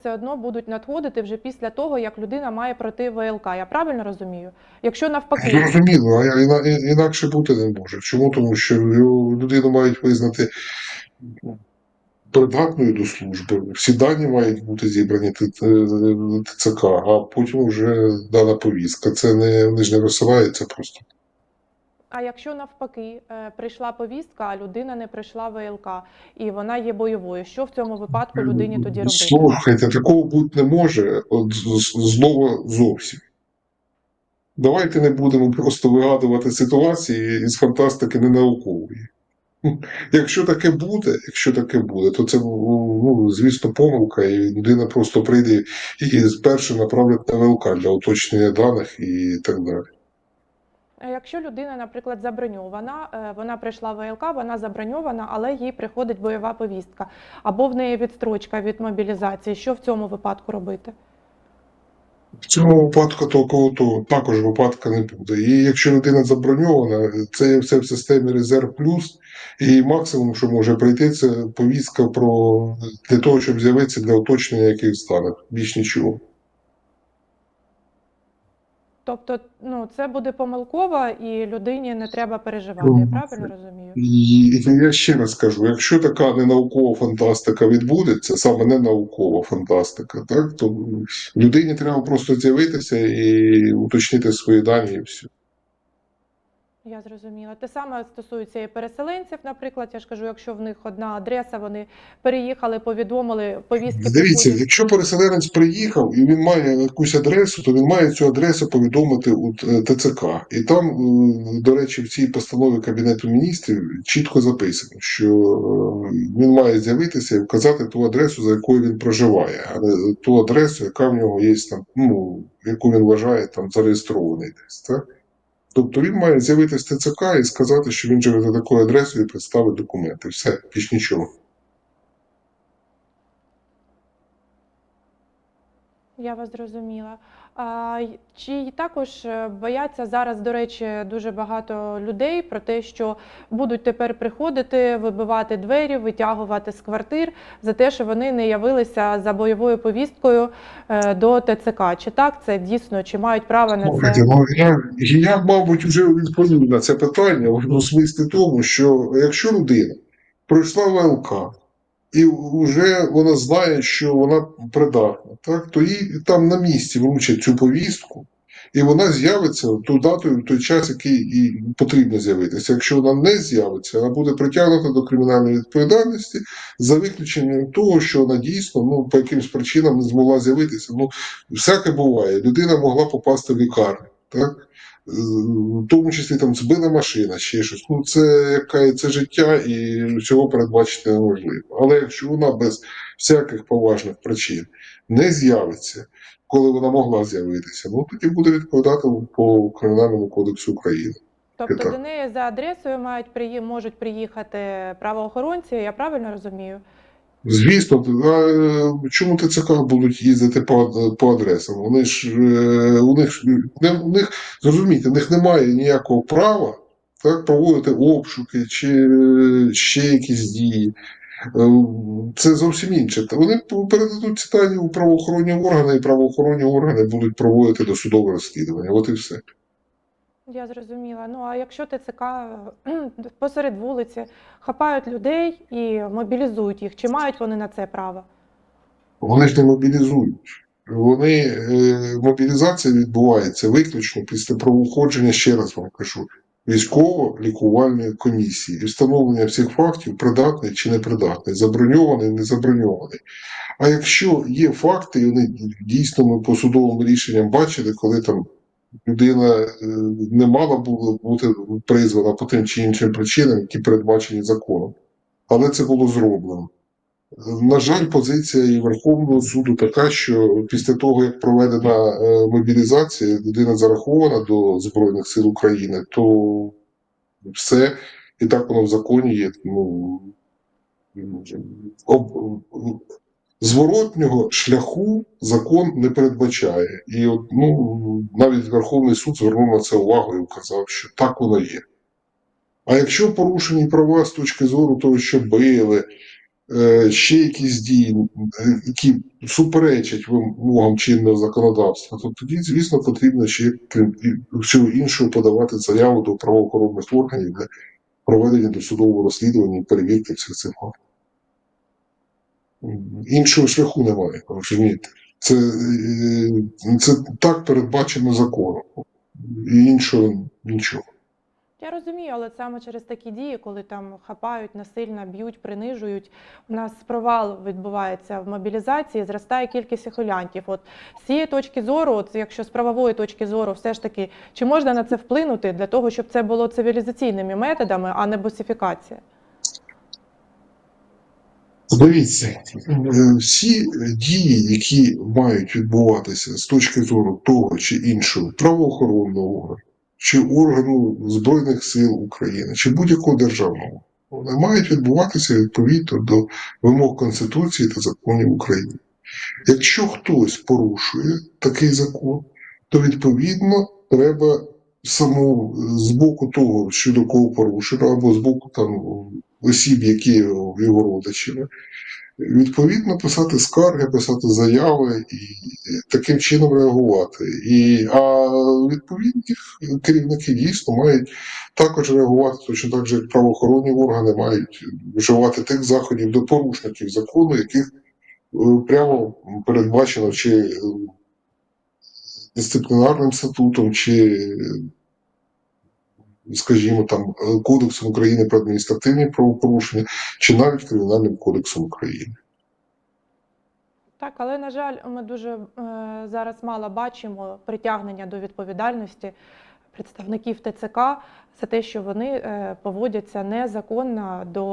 все одно будуть надходити вже після того, як людина має пройти ВЛК. Я правильно розумію? Якщо навпаки, Зрозуміло, а іна- інакше бути не може. Чому? Тому що людину мають визнати придатною до служби. Всі дані мають бути зібрані ТЦК, а потім вже дана повістка. Це не вони ж не розсилається просто. А якщо навпаки е, прийшла повістка, а людина не прийшла ВЛК, і вона є бойовою, що в цьому випадку людині тоді робити? Слухайте, такого бути не може от знову зовсім. Давайте не будемо просто вигадувати ситуації із фантастики ненаукової. Якщо таке буде, якщо таке буде, то це ну, звісно помилка, і людина просто прийде і спершу направлять на ВЛК для уточнення даних і так далі. А Якщо людина, наприклад, заброньована, е, вона прийшла в ВЛК, вона заброньована, але їй приходить бойова повістка, або в неї відстрочка від мобілізації, що в цьому випадку робити? В цьому випадку такого то також випадка не буде. І якщо людина заброньована, це все в системі резерв плюс, і максимум, що може прийти, це повістка про для того, щоб з'явитися для уточнення якихось даних. Більш нічого. Тобто, ну це буде помилково, і людині не треба переживати. Я правильно розумію? І я ще раз кажу: якщо така ненаукова фантастика відбудеться, саме не наукова фантастика, так то людині треба просто з'явитися і уточнити свої дані, і все. Я зрозуміла. Те саме стосується і переселенців, наприклад. Я ж кажу, якщо в них одна адреса, вони переїхали, повідомили повістки. Дивіться, приходять. якщо переселенець приїхав і він має якусь адресу, то він має цю адресу повідомити у е, ТЦК. І там, е, до речі, в цій постанові Кабінету міністрів чітко записано, що е, він має з'явитися і вказати ту адресу, за якою він проживає, а не ту адресу, яка в нього є там, ну, яку він вважає там зареєстрований десь. Так? Тобто він має з'явитися в ТЦК і сказати, що він живе за такою адресою і представить документи. Все, більш нічого. Я вас зрозуміла. А, чи також е, бояться зараз, до речі, дуже багато людей про те, що будуть тепер приходити, вибивати двері, витягувати з квартир за те, що вони не явилися за бойовою повісткою е, до ТЦК? Чи так це дійсно, чи мають право на це? ну я, я, мабуть, вже відповів на це питання у смислі тому, що якщо людина пройшла ВЛК і вже вона знає, що вона придатна, так, то їй там на місці вручать цю повістку, і вона з'явиться ту дату, в той час, який їй потрібно з'явитися. Якщо вона не з'явиться, вона буде притягнута до кримінальної відповідальності за виключенням того, що вона дійсно ну, по якимсь причинам не змогла з'явитися. Ну, всяке буває. Людина могла попасти в лікарню, так? В тому числі там збила машина, ще щось. Ну, це яка це життя, і цього передбачити неможливо. Але якщо вона без всяких поважних причин не з'явиться, коли вона могла з'явитися, ну тоді буде відповідати по Кримінальному кодексу України. Тобто так. до неї за адресою мають приї- можуть приїхати правоохоронці, я правильно розумію? Звісно, а чому ТЦК будуть їздити по, по адресам? Вони ж е, у них не, у них зрозумійте, у них немає ніякого права так, проводити обшуки чи ще якісь дії. Е, Це зовсім інше. Вони передадуть ці дані у правоохоронні органи, і правоохоронні органи будуть проводити досудове розслідування. От і все. Я зрозуміла. Ну а якщо ТЦК кхм, посеред вулиці хапають людей і мобілізують їх, чи мають вони на це право? Вони ж не мобілізують. Вони е, мобілізація відбувається виключно після правоходження, ще раз вам кажу, військово-лікувальної комісії і встановлення всіх фактів, придатний чи непридатний, заброньований, не заброньований. А якщо є факти, вони дійсно ми по рішенням бачили, коли там людина е, не мала бути призвана по тим чи іншим причинам, які передбачені законом, але це було зроблено. На жаль, позиція і Верховного суду така, що після того, як проведена е, мобілізація, людина зарахована до Збройних сил України, то все, і так воно в законі є. Ну, об, зворотнього шляху закон не передбачає. І от, ну, навіть Верховний суд звернув на це увагу і вказав, що так воно є. А якщо порушені права з точки зору того, що били, е, ще якісь дії, е, які суперечать вимогам чинного законодавства, то тоді, звісно, потрібно ще крім всього іншого подавати заяву до правоохоронних органів для проведення досудового розслідування і перевірки всіх цих фактів. Іншого шляху немає, розумієте? Це, е, це так передбачено законом. І іншого нічого. Я розумію, але саме через такі дії, коли там хапають насильно, б'ють, принижують, у нас провал відбувається в мобілізації, зростає кількість ухилянтів. От з цієї точки зору, от якщо з правової точки зору, все ж таки, чи можна на це вплинути для того, щоб це було цивілізаційними методами, а не босифікація? Дивіться, е, всі дії, які мають відбуватися з точки зору того чи іншого правоохоронного органу, чи органу Збройних сил України, чи будь-якого державного, вони мають відбуватися відповідно до вимог Конституції та законів України. Якщо хтось порушує такий закон, то відповідно треба саму з боку того, щодо кого порушено, або з боку там осіб, які його родичами, відповідно писати скарги, писати заяви і таким чином реагувати. І, а відповідні керівники дійсно мають також реагувати, точно так же, як правоохоронні органи мають вживати тих заходів до порушників закону, яких е, прямо передбачено чи дисциплінарним статутом, чи, скажімо, там е, Кодексом України про адміністративні правопорушення, чи навіть Кримінальним кодексом України. Так, але на жаль, ми дуже е, зараз мало бачимо притягнення до відповідальності представників ТЦК за те, що вони е, поводяться незаконно до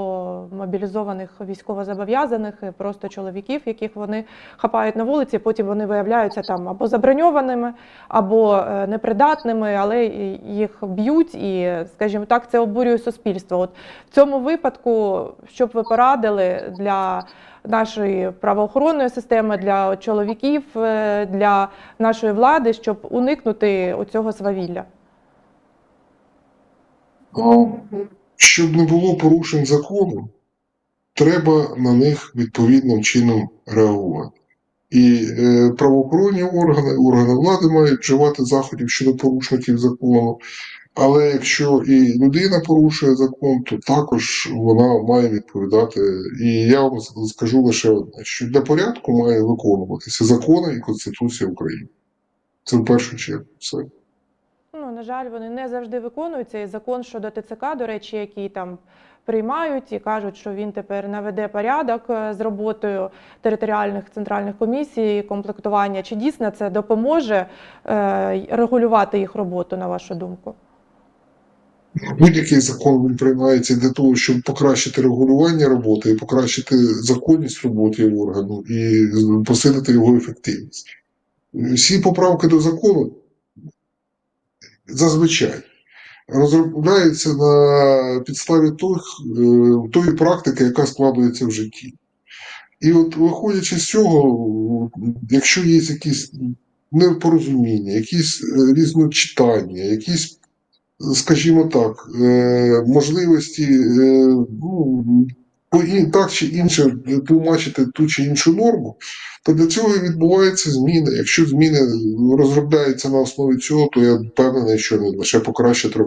мобілізованих військовозобов'язаних, просто чоловіків, яких вони хапають на вулиці. Потім вони виявляються там або заброньованими, або е, непридатними, але їх б'ють, і, скажімо так, це обурює суспільство. От в цьому випадку, що б ви порадили для нашої правоохоронної системи, для чоловіків, е, для нашої влади, щоб уникнути оцього свавілля? Щоб не було порушень закону, треба на них відповідним чином реагувати. І е, правоохоронні органи, органи влади мають вживати заходів щодо порушників закону. Але якщо і людина порушує закон, то також вона має відповідати. І я вам скажу лише одне: що для порядку має виконуватися закони і Конституція України. Це в першу чергу все. На жаль, вони не завжди виконуються. І закон щодо ТЦК, до речі, який там приймають і кажуть, що він тепер наведе порядок е, з роботою територіальних центральних комісій, комплектування. Чи дійсно це допоможе е, регулювати їх роботу, на вашу думку? Будь-який закон він приймається для того, щоб покращити регулювання роботи покращити законність роботи органу і посилити його ефективність. Всі поправки до закону зазвичай розробляються на підставі тих, е, тої практики, яка складується в житті. І от виходячи з цього, якщо є якісь непорозуміння, якісь е, різночитання, якісь скажімо так, е, можливості ну, так чи інше тлумачити ту чи іншу норму, то для цього і відбуваються зміни. Якщо зміни розробляються на основі цього, то я впевнений, що лише покращать